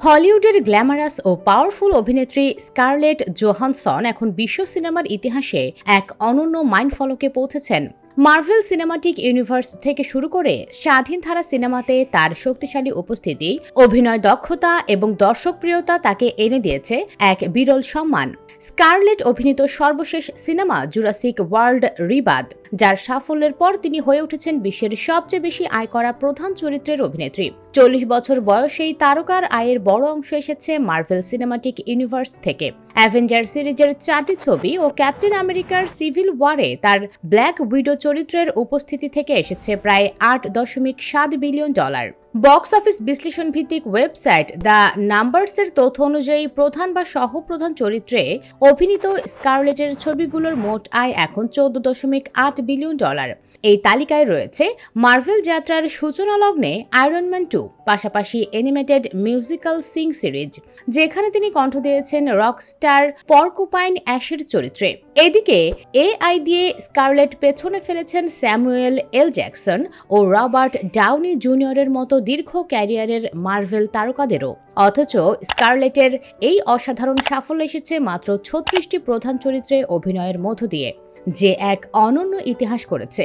হলিউডের গ্ল্যামারাস ও পাওয়ারফুল অভিনেত্রী স্কারলেট জোহানসন এখন বিশ্ব সিনেমার ইতিহাসে এক অনন্য মাইন্ড ফলকে পৌঁছেছেন। মার্ভেল সিনেমাটিক ইউনিভার্স থেকে শুরু করে স্বাধীন ধারা সিনেমাতে তার শক্তিশালী উপস্থিতি, অভিনয় দক্ষতা এবং দর্শকপ্রিয়তা তাকে এনে দিয়েছে এক বিরল সম্মান। স্কারলেট অভিনীত সর্বশেষ সিনেমা জুরাসিক ওয়ার্ল্ড রিবাদ, যার সাফল্যের পর তিনি হয়ে উঠেছেন বিশ্বের সবচেয়ে বেশি আয় করা প্রধান চরিত্রের অভিনেত্রী। চল্লিশ বছর বয়সেই তারকার আয়ের বড় অংশ এসেছে মার্ভেল সিনেমাটিক ইউনিভার্স থেকে। অ্যাভেঞ্জার সিরিজের চারটি ছবি ও ক্যাপ্টেন আমেরিকার সিভিল ওয়ারে তার ব্ল্যাক উইডো চরিত্রের উপস্থিতি থেকে এসেছে প্রায় আট দশমিক সাত বিলিয়ন ডলার। বক্স অফিস বিশ্লেষণ ভিত্তিক ওয়েবসাইট দ্য নাম্বারসের তথ্য অনুযায়ী প্রধান বা সহপ্রধান চরিত্রে অভিনীত স্কারলেটের ছবিগুলোর মোট আয় এখন চৌদ্দ দশমিক আট বিলিয়ন ডলার। এই তালিকায় রয়েছে মার্ভেল যাত্রার সূচনা লগ্নে আয়রনম্যান টু, পাশাপাশি অ্যানিমেটেড মিউজিক্যাল সিং সিরিজ, যেখানে তিনি কণ্ঠ দিয়েছেন রকস্টার পর্কুপাইন অ্যাশের চরিত্রে। এদিকে এআই দিয়ে স্কারলেট পেছনে ফেলেছেন স্যামুয়েল এল জ্যাকসন ও রবার্ট ডাউনি জুনিয়রের মতো দীর্ঘ ক্যারিয়ারের মার্ভেল তারকাদেরও। অথচ স্কারলেটের এই অসাধারণ সাফল্য এসেছে মাত্র ছত্রিশটি প্রধান চরিত্রে অভিনয়ের মধ্য দিয়ে, যে এক অনন্য ইতিহাস করেছে।